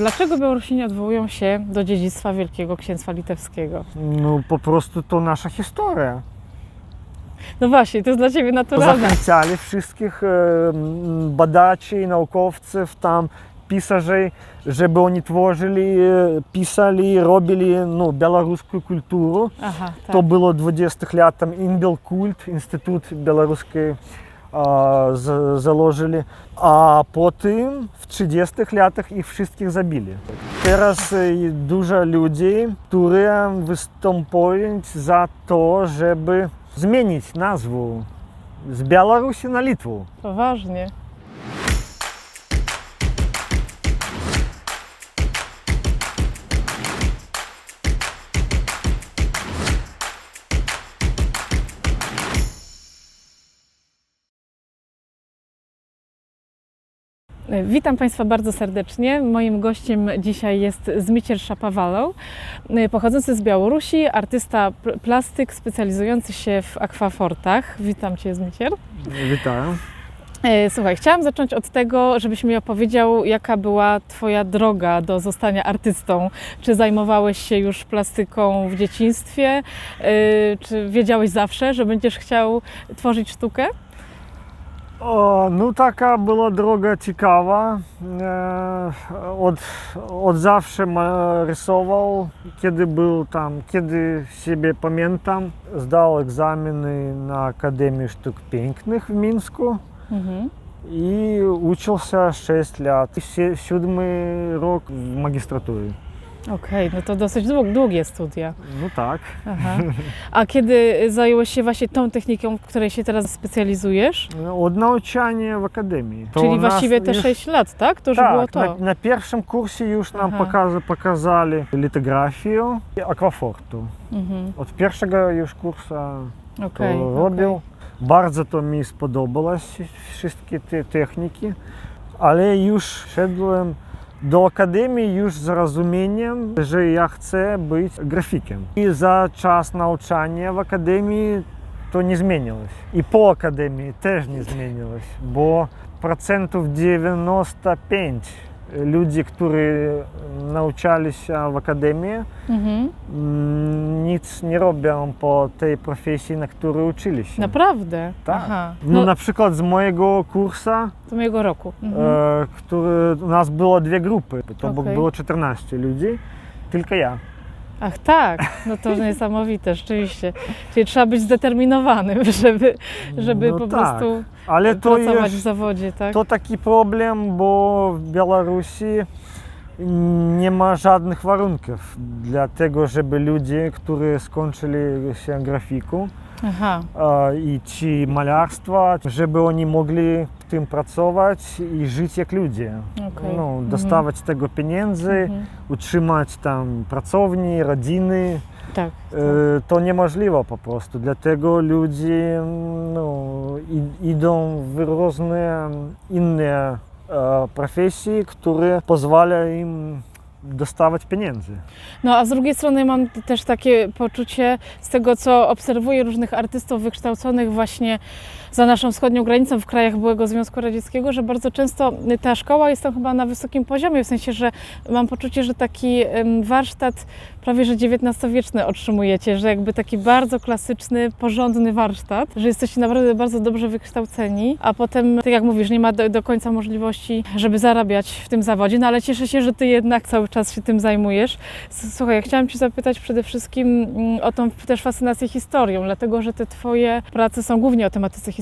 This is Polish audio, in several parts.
Dlaczego Białorusini odwołują się do dziedzictwa Wielkiego Księstwa Litewskiego? No po prostu to nasza historia. No właśnie, to jest dla Ciebie naturalne. Zachęcali wszystkich e, badaczy, naukowców, tam pisarzy, żeby oni tworzyli, e, pisali, robili no, białoruską kulturę. Aha, tak. To było 20 lat, tam Inbelkult, Instytut Białoruskiej założyli, a potem w 30 latach ich wszystkich zabili. Teraz dużo ludzi, które występują za to, żeby zmienić nazwę z Białorusi na Litwę. Poważnie. Witam Państwa bardzo serdecznie. Moim gościem dzisiaj jest Zmicier Szapawalow, pochodzący z Białorusi, artysta pl- plastyk specjalizujący się w akwafortach. Witam Cię Zmicier. Witam. E, Słuchaj, chciałam zacząć od tego, żebyś mi opowiedział, jaka była Twoja droga do zostania artystą. Czy zajmowałeś się już plastyką w dzieciństwie? E, Czy wiedziałeś zawsze, że będziesz chciał tworzyć sztukę? O, ну taka była droga ciekawa. E, od, od zawsze ma- rysował, kiedy był tam, kiedy siebie pamiętam. Zdał egzaminy na Akademii Sztuk Pięknych w Mińsku Mhm. i uczył się 6 lat. Sie- Siódmy rok w magistraturze. Okej, no to dosyć dług, długie studia. No tak. Aha. A kiedy zająłeś się właśnie tą techniką, w której się teraz specjalizujesz? Od nauczania w Akademii. To Czyli nas właściwie te już- 6 lat, tak? To już tak, było to. Na, na pierwszym kursie już nam Aha. pokaza, pokazali litografię i akwafortu. Mhm. Od pierwszego już kursa to okej. robił. Bardzo to mi spodobało wszystkie te techniki, ale już szedłem До академії ж з розумінням, що я хочу бути графіком. І за час навчання в академії то не змінилось. І по академії теж не змінилось, бо процентів 95 ludzi, którzy nauczali się w akademii, Mhm. Mm, nic nie robią po tej profesji, na której uczyli się. Naprawdę? Tak. Aha. No, No, na przykład z mojego kursa, z mojego roku. Mhm. który, u nas było dwie grupy, to było 14 ludzi, tylko ja. Ach tak, no to niesamowite, rzeczywiście. Czyli trzeba być zdeterminowanym, żeby, żeby No po tak, prostu Ale pracować w jest zawodzie, tak? to taki problem, bo w Białorusi nie ma żadnych warunków dla tego, żeby ludzie, którzy skończyli się grafiką, Aha, i czy malarstwa, żeby oni mogli w tym pracować i żyć jak ludzie. okej. No, Mhm. dostawać z tego pieniędzy, Mhm. utrzymać tam pracowni, rodziny. Tak. E, To niemożliwe po prostu. Dlatego ludzie no, i- idą w różne inne e, profesje, które pozwalają im dostawać pieniędzy. No a z drugiej strony mam też takie poczucie z tego, co obserwuję różnych artystów wykształconych właśnie za naszą wschodnią granicą w krajach byłego Związku Radzieckiego, że bardzo często ta szkoła jest tam chyba na wysokim poziomie, w sensie, że mam poczucie, że taki warsztat prawie że XIX-wieczny otrzymujecie, że jakby taki bardzo klasyczny, porządny warsztat, że jesteście naprawdę bardzo dobrze wykształceni, a potem, tak jak mówisz, nie ma do, do końca możliwości, żeby zarabiać w tym zawodzie, no ale cieszę się, że Ty jednak cały czas się tym zajmujesz. Słuchaj, ja chciałam Cię zapytać przede wszystkim mm, o tą też fascynację historią, dlatego że te Twoje prace są głównie o tematyce historycznej.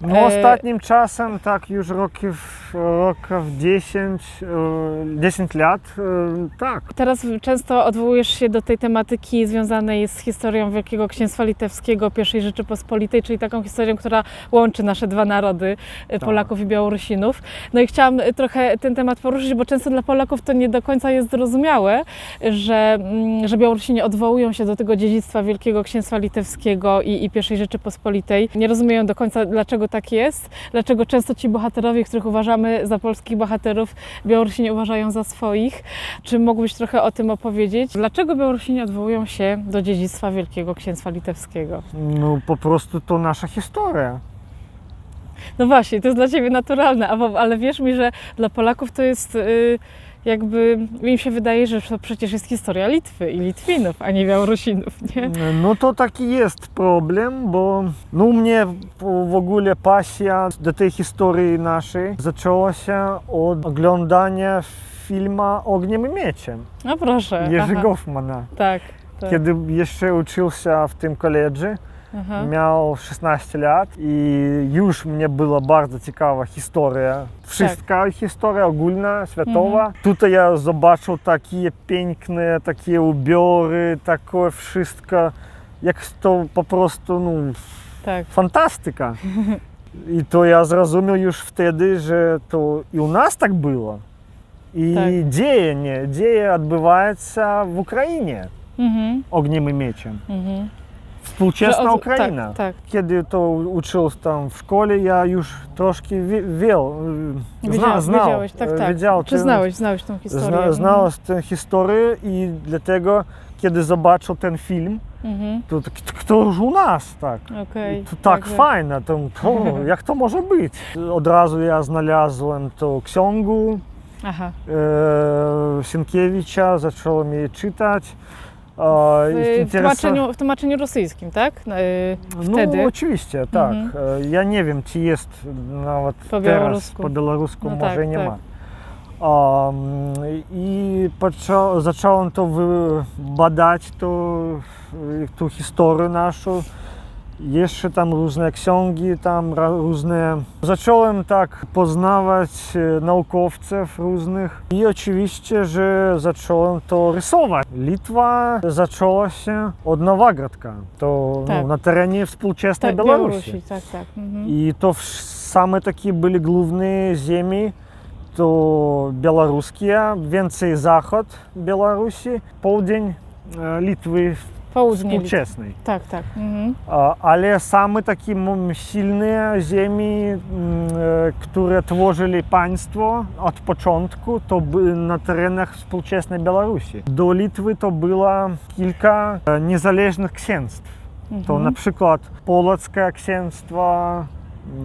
No, E, ostatnim czasem, tak już roków, roków 10, e, 10 lat, e, tak. Teraz często odwołujesz się do tej tematyki związanej z historią Wielkiego Księstwa Litewskiego, I Rzeczypospolitej, czyli taką historią, która łączy nasze dwa narody, e, Polaków i Białorusinów. No i chciałam e, trochę ten temat poruszyć, bo często dla Polaków to nie do końca jest zrozumiałe, że, mm, że Białorusini odwołują się do tego dziedzictwa Wielkiego Księstwa Litewskiego i, i I Rzeczypospolitej. Nie rozumieją do końca, dlaczego tak jest, dlaczego często ci bohaterowie, których uważamy za polskich bohaterów, Białorusini uważają za swoich. Czy mógłbyś trochę o tym opowiedzieć? Dlaczego Białorusini odwołują się do dziedzictwa Wielkiego Księstwa Litewskiego? No, po prostu to nasza historia. No właśnie, to jest dla Ciebie naturalne, ale wierz mi, że dla Polaków to jest y, jakby im się wydaje, że to przecież jest historia Litwy i Litwinów, a nie Białorusinów, nie? No to taki jest problem, bo no, u mnie w ogóle pasja do tej historii naszej zaczęła się od oglądania filmu Ogniem i Mieczem No proszę. Jerzy aha. Goffmana. Tak. tak. Kiedy jeszcze uczył się w tym koledze, Aha. miał 16 lat i już mnie była bardzo ciekawa historia. Wszystka historia ogólna, światowa. Tutaj ja zobaczył takie piękne, takie ubiory, takie wszystko, jak to po prostu no, Tak. fantastyka. I to ja zrozumiał już wtedy, że to i u nas tak było. I Tak. dzieje, nie, dzieje odbywają w Ukrainie Mhm. ogniem i mieczem. Mhm. Współczesna Ukraina. Tak, tak. Kiedy to uczył tam w szkole, ja już troszkę wie, wiel, Wiedział, zna, znał, wiedziałeś, tak, e, tak. wiedział Czy ten- znałeś, znałeś tą historię? Zna, znał tę historię i dlatego, kiedy zobaczył ten film, Mhm. to tak, to kto już u nas tak? Okej. To tak także- fajne, to, to, jak to może być? Od razu ja znalazłem tą książkę Aha. e, Sienkiewicza, zacząłem jej czytać. E, W, tłumaczeniu, w tłumaczeniu rosyjskim, tak? Y, Wtedy. No oczywiście, tak. Mhm. E, Ja nie wiem, czy jest nawet Po teraz białorusku. po białorusku, No może tak, nie tak. ma. Um, I począ, zacząłem to badać, to, y, tą historię naszą. Jeszcze tam różne książki, tam ra- różne... Zacząłem tak poznawać e, naukowców różnych i oczywiście, że zacząłem to rysować. Litwa zaczęła się od Nowogradka, to Tak. no, na terenie współczesnej tak, Białorusi. Białorusi, tak, tak. Mhm. I to wsz- same takie były główne ziemi, to białoruskie, więcej zachód Białorusi, południe e, Litwy Południe. Litwy. Współczesnej. Tak, tak. Mhm. A, Ale same takie m, silne ziemi, m, e, które tworzyli państwo od początku, to były na terenach współczesnej Białorusi. Do Litwy to było kilka e, niezależnych księstw. To Mhm. na przykład Polockie księstwo,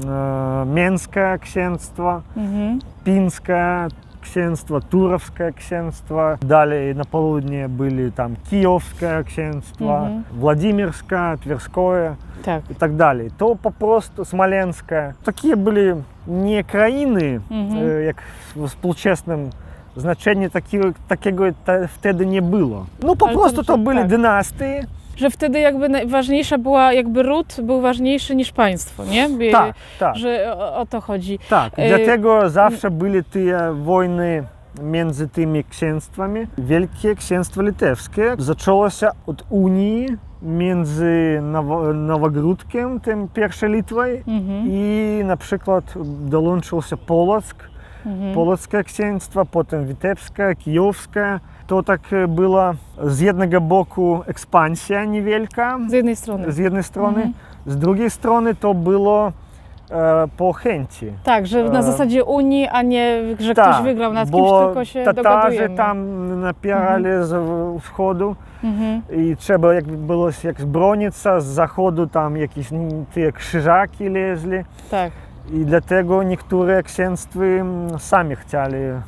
e, Mięskie księstwo, Mhm. Pińskie ксенство, Туровское ксенство, далее на полудне были там Киевское ксенство, угу. Владимирское, Тверское так. и так далее. То попросту Смоленское. Такие были не країни, угу. е, э, як в сполучесному таких такі, в теди не было. Ну, попросту то были так. династії. Że wtedy jakby najważniejsza była, jakby ród był ważniejszy niż państwo, nie? By- Tak, tak. Że o, o to chodzi. Tak, E, dlatego zawsze były te wojny między tymi księstwami. Wielkie księstwo litewskie zaczęło się od Unii między Nowo- Nowogródkiem, tym pierwszej Litwą, Mhm. i na przykład dołączył się Polock, Mhm. Polskie księstwo, potem Witebskie, Kijowskie. To tak była z jednego boku ekspansja niewielka, Z jednej strony. z jednej strony, Mhm. z drugiej strony to było e, po chęci. Tak, że na E, zasadzie Unii, a nie, że Tak, ktoś wygrał nad kimś, bo tylko się Tatarzy dogadujemy. tam napierali z wschodu Mhm. i trzeba jakby było się jak bronić, z zachodu tam jakieś mm, te krzyżaki lezli Tak, i dlatego niektóre księstwa mm, sami chcieli e,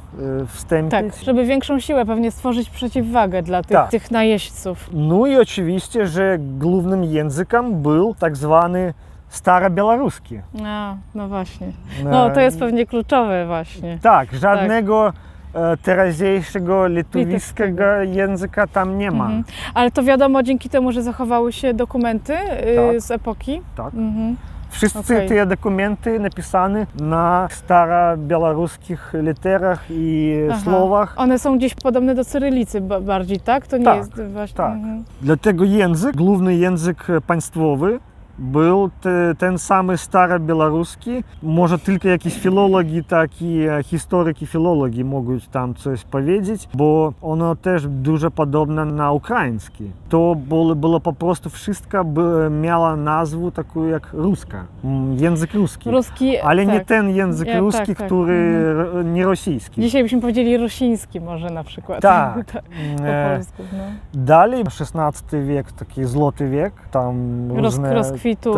wstąpić. tak, żeby większą siłę pewnie stworzyć przeciwwagę dla tych, Tak. tych najeźdźców. No i oczywiście, że głównym językiem był tak zwany starobiałoruski. A, no właśnie. No to jest pewnie kluczowe właśnie. Tak, żadnego e, teraźniejszego litewskiego Litewskiego. języka tam nie ma. Mhm. Ale to wiadomo dzięki temu, że zachowały się dokumenty y, Tak. z epoki. Tak. Mhm. Wszyscy Okej. te dokumenty napisane na starobiałoruskich literach i Aha. słowach. One są gdzieś podobne do cyrylicy ba- bardziej, tak? To nie Tak, jest właśnie. tak. Mhm. Dlatego język, główny język państwowy, był te, ten samый starobiałoruski. Może tylko jakieś filologi, tak i e, historyki, filologi mogą tam coś powiedzieć, bo ono też dużo podobne na ukraiński. To było, było po prostu wszystko by, miało nazwę taką jak ruska, język ruski. Ruski. Ale nie tak. ten język Ja- ruski, tak, tak. który nie rosyjski. Dzisiaj byśmy powiedzieli rosiński może na przykład. Tak. po E, polsku. No. Dalej XVI wiek, taki złoty wiek, tam różne... te,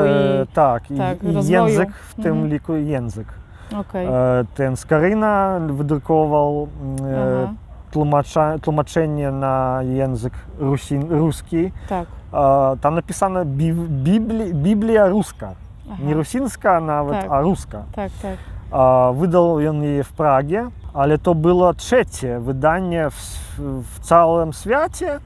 i. tak, i, tak, i rozwoju. język, w tym Mhm. liku język. Okej. E, ten Skaryna wydrukował e, Aha. tłumacza, tłumaczenie na język rusin, ruski. Tak. E, Tam napisane Bib- Bibli, Biblia ruska. Aha. Nie rusińska nawet, Tak. a ruska. Tak, tak. A, Wydał on je w Pragie, ale to było trzecie wydanie w, w całym świecie.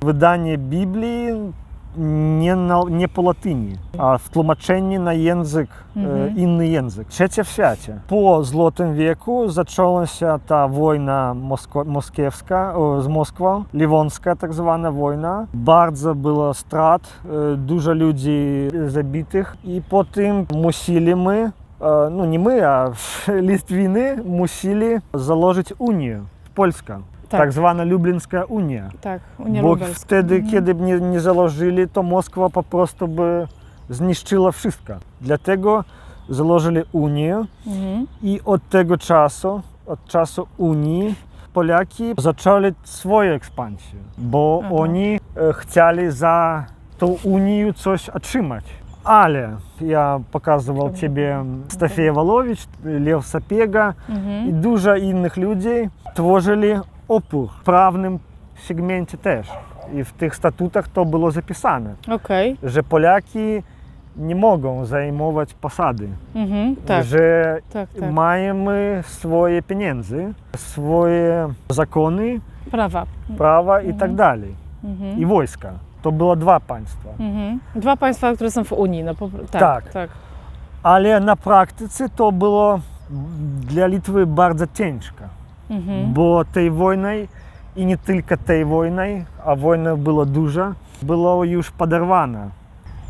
Wydanie Biblii nie, na, nie po latyni, a w tłumaczeniu na język, e, Mhm. inny język. Trzecie w świecie. Po Złotym wieku zaczęła się ta wojna mosko, moskiewska o, z Moskwą, liwońska tak zwana wojna. Bardzo było strat, e, dużo ludzi zabitych i potem musili my E, ну не мы, а Литвины мусили заложить унію Tak. так звана Люблінська унія. Tak, Unia Бо Lubelska. wtedy, Mhm. kiedy by nie, nie założyli, to Moskwa po prostu by zniszczyła wszystko. Dlatego założyli Unię Mhm. i od tego czasu, od czasu Unii, Polaki zaczęli swoją ekspansję, bo Aha. oni e, chcieli za tą Unię coś otrzymać. Ale ja pokazywał Dobra. Ciebie Stafie Walowicz, Lew Sapega i Mhm. dużo innych ludzi tworzyli opór w prawnym segmencie też. I w tych statutach to było zapisane, Okej. że Polaki nie mogą zajmować posady, Mhm. Tak, że tak, tak. Mamy swoje pieniądze, swoje zakony, Prawa. prawa i Mhm. tak dalej. Mhm. I wojska. To było dwa państwa. Mhm. Dwa państwa, które są w Unii. No, po, tak, Tak. tak. Ale na praktyce to było dla Litwy bardzo ciężko, Mhm. bo tej wojny i nie tylko tej wojny, a wojna była duża, było już poderwane.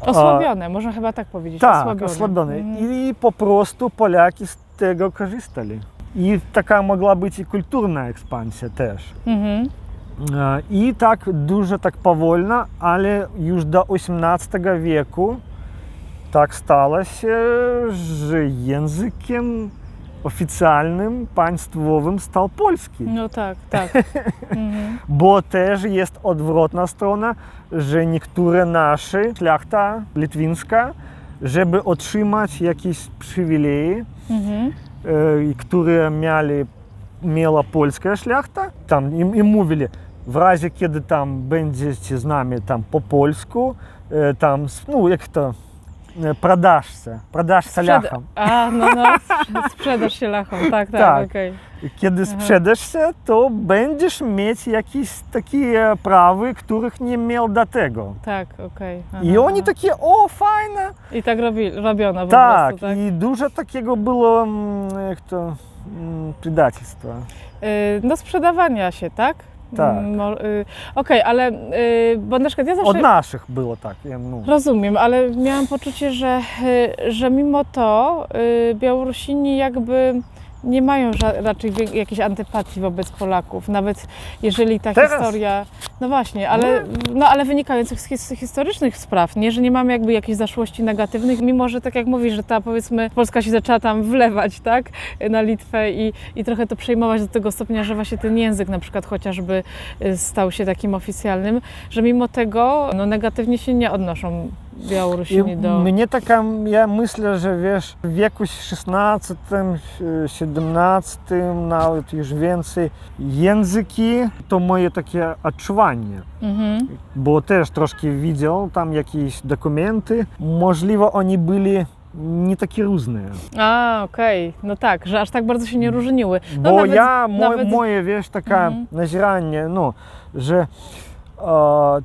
Osłabione, można chyba tak powiedzieć. Tak, osłabione. osłabione. Mhm. I po prostu Polaki z tego korzystali. I taka mogła być i kulturna ekspansja też. Mhm. E, I tak dużo, tak powolno, ale już do XVIII wieku tak stało się, że językiem oficjalnym, państwowym stał polski. No tak, tak. Mhm. Bo też jest odwrotna strona, że niektóre nasze szlachta litwińska, żeby otrzymać jakieś przywileje, Mhm. e, które mieli, miała polska szlachta, tam im, im mówili, w razie kiedy tam będziecie z nami tam po polsku, e, tam, no jak to, e, продашься, продашься Sprzeda- ляхам. A, no, no, sprze- sprzedasz się lachom, tak, tak, Tak. okej. I Kiedy Aha. sprzedasz się, to będziesz mieć jakieś takie prawy, których nie miał do tego. Tak, okej. Aha, I oni aha. takie, o fajne, I tak robi, robiono po tak, prostu, tak? i dużo takiego było, mm, jak to, mm, предательstwa. Y, No sprzedawania się, tak? Tak. Mm, mo- y, Okej, ale y, bo na przykład ja zawsze Od naszych było tak. ja, No. rozumiem, ale miałam poczucie, że, y, że mimo to y, Białorusini jakby nie mają raczej jakiejś antypatii wobec Polaków, nawet jeżeli ta Teraz? historia, no właśnie, ale, no, ale wynikających z his- historycznych spraw, nie, że nie mamy jakby jakichś zaszłości negatywnych, mimo że tak jak mówisz, że ta powiedzmy Polska się zaczęła tam wlewać, tak, na Litwę i, i trochę to przejmować do tego stopnia, że właśnie ten język na przykład chociażby y, stał się takim oficjalnym, że mimo tego no, negatywnie się nie odnoszą Białorusini do... mnie taka, ja myślę, że wiesz, w wieku XVI, XVII, nawet już więcej, języki to moje takie odczuwanie. Mhm. Bo też troszkę widział tam jakieś dokumenty. Możliwe oni byli nie takie różne. A, okej, no tak, że aż tak bardzo się nie różniły. No Bo nawet- ja, mo, nawet- moje, wiesz, taka Mhm. nazieranie, no, że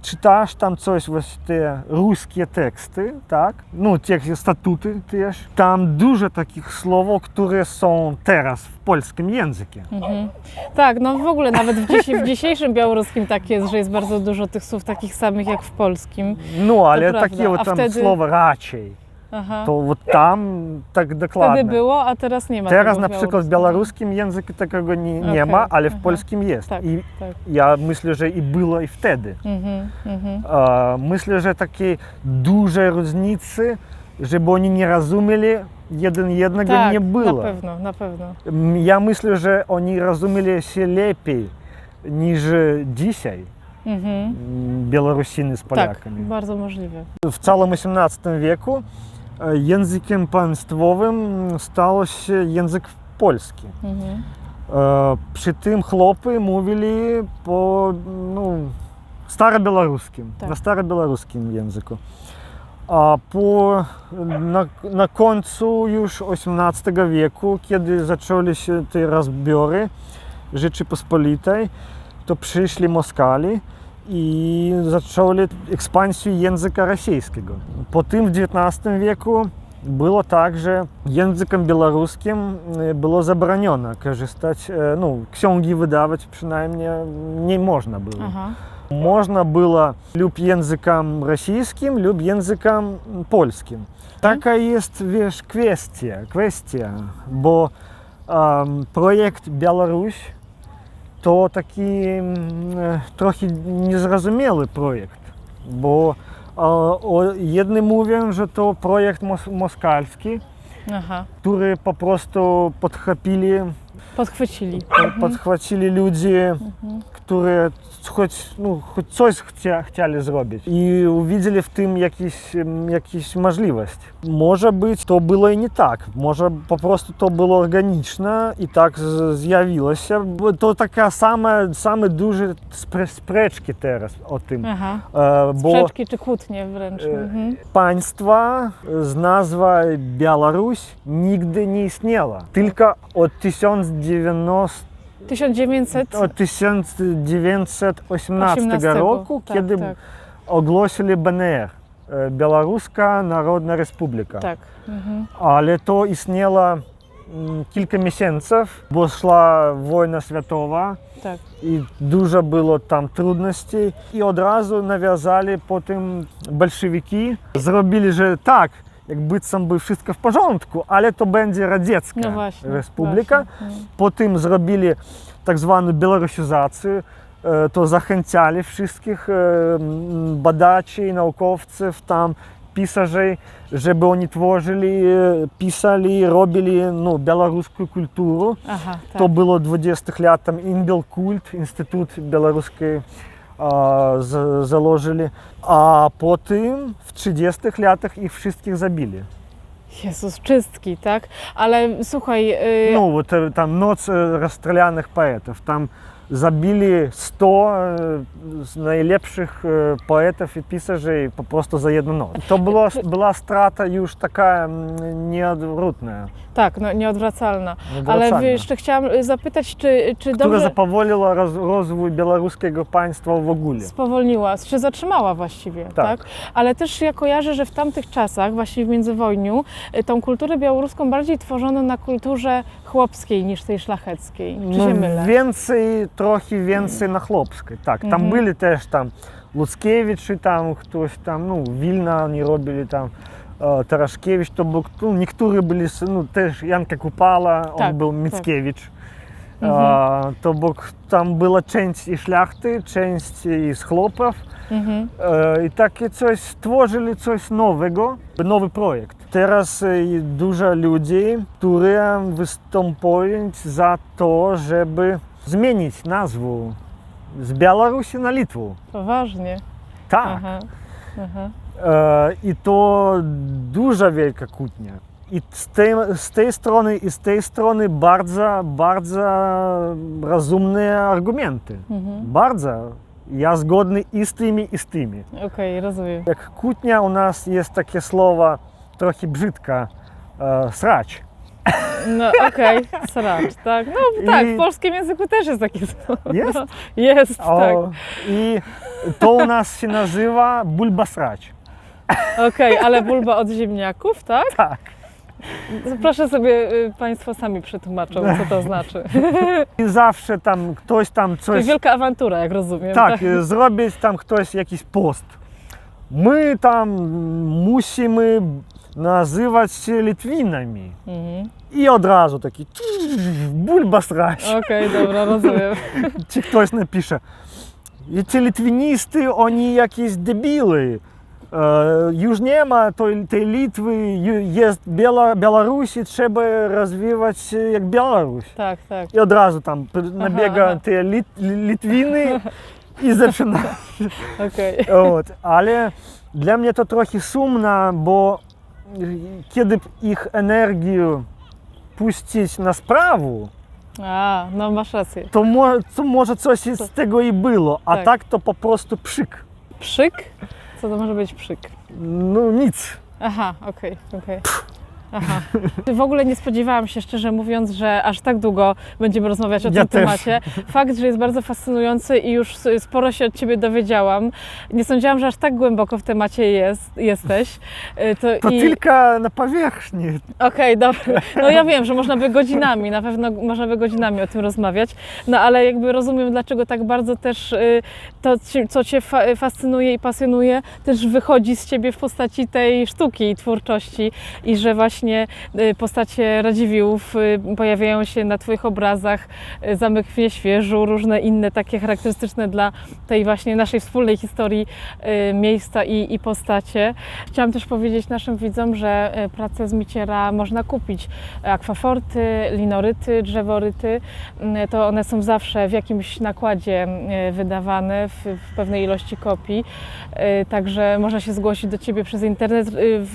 czytasz tam coś, właśnie te ruskie teksty, tak? No, teksty, statuty też. Tam dużo takich słów, które są teraz w polskim języku. Mhm. Tak, no w ogóle nawet w, dziś, w, dzisiejszym białoruskim tak jest, że jest bardzo dużo tych słów takich samych jak w polskim. No, ale takie tam wtedy... słowa raczej. Aha. to вот tam tak dokładnie. Wtedy było, a teraz nie ma Teraz tego na w przykład w białoruskim języku takiego nie, nie Okej, ma, ale w aha. polskim jest. Tak, I tak. ja myślę, że i było i wtedy. Mhm, mhm. E, Myślę, że takiej dużej różnicy, żeby oni nie rozumieli jeden jednego Tak, nie było. na pewno, na pewno. M, Ja myślę, że oni rozumieli się lepiej niż dzisiaj Mhm. m, Białorusiny z Tak, Polakami. bardzo możliwe. W całym XVIII wieku e, językiem państwowym stał się język polski. Mhm. Е, При тим хлопи мовили по ну, старобілоруським, Так. на старобілоруським язику. А по на, na końcu już XVIII wieku, kiedy zaczęły się te rozbiory Rzeczypospolitej, to przyszli Moskali i zaczęli ekspansję języka rosyjskiego. Potem w XIX wieku było tak, że językiem białoruskim e, było zabronione korzystać, e, no, książki wydawać przynajmniej nie można było. Aha. Można było lub językiem rosyjskim, lub językiem polskim. Taka jest, wiesz, kwestia, kwestia, bo em, projekt Białoruś to taki mm, e, trochę niezrozumiały projekt, bo e, o, jedni mówią, że to Podchwycili. po- podchwycili ludzie, które choć, no, choć coś chcia, chcieli zrobić i uwidzieli w tym jakieś, em, jakieś możliwość. Może być to było i nie tak, może po prostu to było organiczne i tak zjawiło się. To taka same, same duże spre, spreczki teraz o tym. Aha. E, Bo Sprzeczki czy kłótnie wręcz. e, Mhm. państwa z nazwa Białoruś nigdy nie istniała. Tylko od 1900 1918 od 1918 roku, tak, kiedy tak, ogłosili BNR, e, Białoruska Narodna Republika. tak. Mhm. Ale to istniało mm, kilka miesięcy, bo szła wojna światowa Tak. i dużo było tam trudności i od razu nawiązali potem bolszewiki. Zrobili, że tak, jakby tam by wszystko w porządku, ale to będzie radziecka No właśnie. republika. Właśnie. Mhm. Potem zrobili tak zwaną białorusizację. E, To zachęcali wszystkich e, m, badaczy, naukowców, tam pisarzy, żeby oni tworzyli, e, pisali, robili no, białoruską kulturę. Aha, tak. To było 20 э, заложили, a po tym w 30 latach ich wszystkich zabili. Jezus, czystki, tak? Ale słuchaj... Yy... No, te, tam noc rozstrelanych poetów, tam zabili 100 e, najlepszych e, poetów i pisarzy po prostu za jedną noc. To była, była strata już taka mm, nieodwrotna. Tak, no, nieodwracalna. Ale jeszcze chciałam e, zapytać, czy, czy Która dobrze... rozwój białoruskiego państwa w ogóle. Spowolniła, się zatrzymała właściwie, tak. tak. Ale też ja kojarzę, że w tamtych czasach, właśnie w międzywojniu, tą kulturę białoruską bardziej tworzono na kulturze chłopskiej niż tej szlacheckiej. Czy No, się mylę? więcej, trochę więcej na chłopskiej. Tak, tam Mhm. byli też tam Luckiewicz, tam ktoś tam, no, Wilna oni robili tam. e, Taraszkiewicz to był, no, niektórzy byli, no, też Janka Kupala, Tak, on był tak. Mickiewicz. Mhm. E, To był, tam była część i szlachty, część i z chłopów. Mhm. E, I takie coś stworzyli coś nowego, nowy projekt. Teraz e, dużo ludzi, którzy występują za to, żeby zmienić nazwę z Białorusi na Litwę. Poważnie. Tak. Aha. Aha. E, I to duża wielka kłótnia. I z tej, z tej strony i z tej strony bardzo, bardzo rozumne argumenty. Mhm. Bardzo. Ja zgodny i z tymi, i z tymi. Okej, rozumiem. Jak kłótnia u nas jest takie słowo trochę brzydka, e, srać. No okej, sracz, tak. No tak, I- w polskim języku też jest takie słowo. Jest? Jest, O, tak. I to u nas się nazywa bulba srać. Okej, ale bulba od ziemniaków, tak? Tak. Proszę sobie y, Państwo sami przetłumaczą, co to znaczy. I zawsze tam ktoś tam Czyli coś... wielka awantura, jak rozumiem. Tak, e, zrobić tam ktoś jakiś post. My tam musimy nazywać się Litwinami. Mhm. I od razu taki bulba srać. Okej, dobra, rozumiem. Czy ktoś napisze, i ci litwinisty, oni jakieś debile. E, Już nie ma tej, tej Litwy, ju- jest Biała, Białoruś i trzeba rozwijać się jak Białoruś. Tak, tak. I od razu tam p- nabiega aha. te lit, Litwiny i zaczyna. Okej. От. Ale dla mnie to trochę sumno, bo kiedy ich energię puścić na sprawę, A, no masz rację. To, mo, to może coś z tego i było, a Tak. tak to po prostu pszyk. Przyk? Co to może być przyk? No nic. Aha, okej, okej. Aha. W ogóle nie spodziewałam się, szczerze mówiąc, że aż tak długo będziemy rozmawiać o Ja tym też. temacie. Fakt, że jest bardzo fascynujący i już sporo się od Ciebie dowiedziałam. Nie sądziłam, że aż tak głęboko w temacie jest, jesteś. Y, To, To i- tylko na powierzchni. Okej, dobra. No ja wiem, że można by godzinami, na pewno można by godzinami o tym rozmawiać, no ale jakby rozumiem, dlaczego tak bardzo też y, to, co Cię fa- fascynuje i pasjonuje, też wychodzi z Ciebie w postaci tej sztuki i twórczości i że właśnie y, postacie Radziwiłłów y, pojawiają się na Twoich obrazach, y, Zamek w Nieświeżu, różne inne takie charakterystyczne dla tej właśnie naszej wspólnej historii miejsca i, i postacie. Chciałam też powiedzieć naszym widzom, że pracę z Miciera można kupić. Akwaforty, linoryty, drzeworyty, to one są zawsze w jakimś nakładzie wydawane w, w pewnej ilości kopii. Także można się zgłosić do Ciebie przez internet.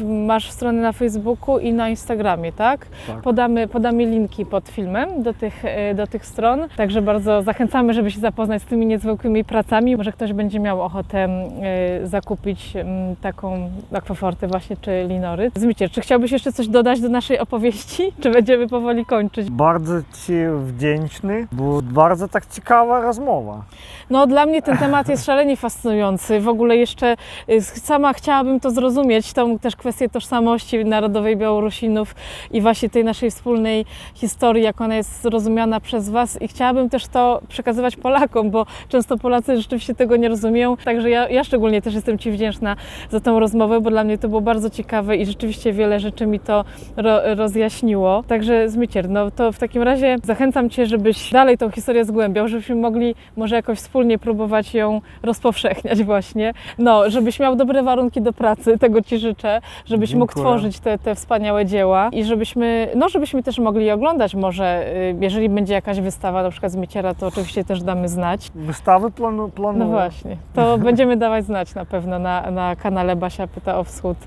Masz stronę na Facebooku i na Instagramie, tak? Tak. Podamy, podamy linki pod filmem do tych, e, do tych stron. Także bardzo zachęcamy, żeby się zapoznać z tymi niezwykłymi pracami. Może ktoś będzie miał ochotę e, zakupić taką akwafortę właśnie, czy linory. Zmicier, czy chciałbyś jeszcze coś dodać do naszej opowieści? Czy będziemy powoli kończyć? Bardzo Ci wdzięczny, bo bardzo tak ciekawa rozmowa. No dla mnie ten temat jest szalenie fascynujący. W ogóle jeszcze y, sama chciałabym to zrozumieć, tą też kwestię tożsamości narodowej Białorusinów i właśnie tej naszej wspólnej historii, jak ona jest zrozumiana przez Was i chciałabym też to przekazywać Polakom, bo często Polacy rzeczywiście tego nie rozumieją. Także ja, ja szczególnie też jestem Ci wdzięczna za tą rozmowę, bo dla mnie to było bardzo ciekawe i rzeczywiście wiele rzeczy mi to ro, rozjaśniło. Także Zmicier, no to w takim razie zachęcam Cię, żebyś dalej tą historię zgłębiał, żebyśmy mogli może jakoś wspólnie próbować ją rozpowszechniać właśnie. No, żebyś miał dobre warunki do pracy, tego Ci życzę, żebyś mógł Dziękuję. tworzyć te, te wspaniałe dzieła i żebyśmy, no żebyśmy też mogli je oglądać może, y, jeżeli będzie jakaś wystawa na przykład Zmieciera, to oczywiście też damy znać. Wystawy planu, No planuję. właśnie, to będziemy dawać znać na pewno na, na kanale Basia Pyta o Wschód.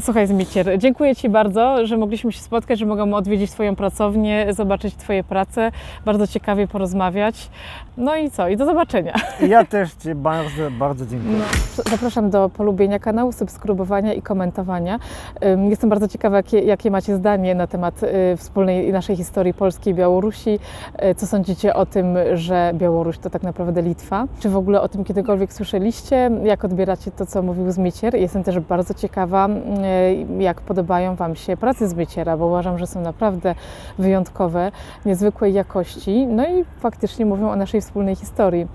Słuchaj Zmicier, dziękuję Ci bardzo, że mogliśmy się spotkać, że mogłam odwiedzić Twoją pracownię, zobaczyć Twoje prace, bardzo ciekawie porozmawiać. No i co? I do zobaczenia. Ja też Ci bardzo, bardzo dziękuję. No, zapraszam do polubienia kanału, subskrybowania i komentowania. Jestem bardzo ciekawa, jakie, jakie macie zdanie na temat y, wspólnej naszej historii Polski i Białorusi. Y, Co sądzicie o tym, że Białoruś to tak naprawdę Litwa? Czy w ogóle o tym kiedykolwiek słyszeliście? Jak odbieracie to, co mówił Zmiecier? Jestem też bardzo ciekawa, y, jak podobają Wam się prace Zmieciera, bo uważam, że są naprawdę wyjątkowe, niezwykłej jakości. No i faktycznie mówią o naszej wspólnej historii.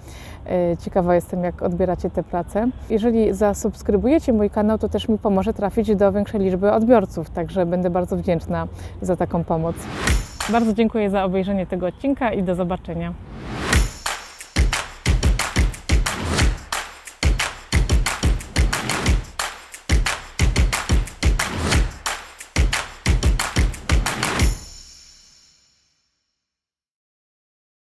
E, Ciekawa jestem, jak odbieracie te prace. Jeżeli zasubskrybujecie mój kanał, to też mi pomoże trafić do większej liczby odbiorców, także będę bardzo wdzięczna za taką pomoc. Bardzo dziękuję za obejrzenie tego odcinka i do zobaczenia.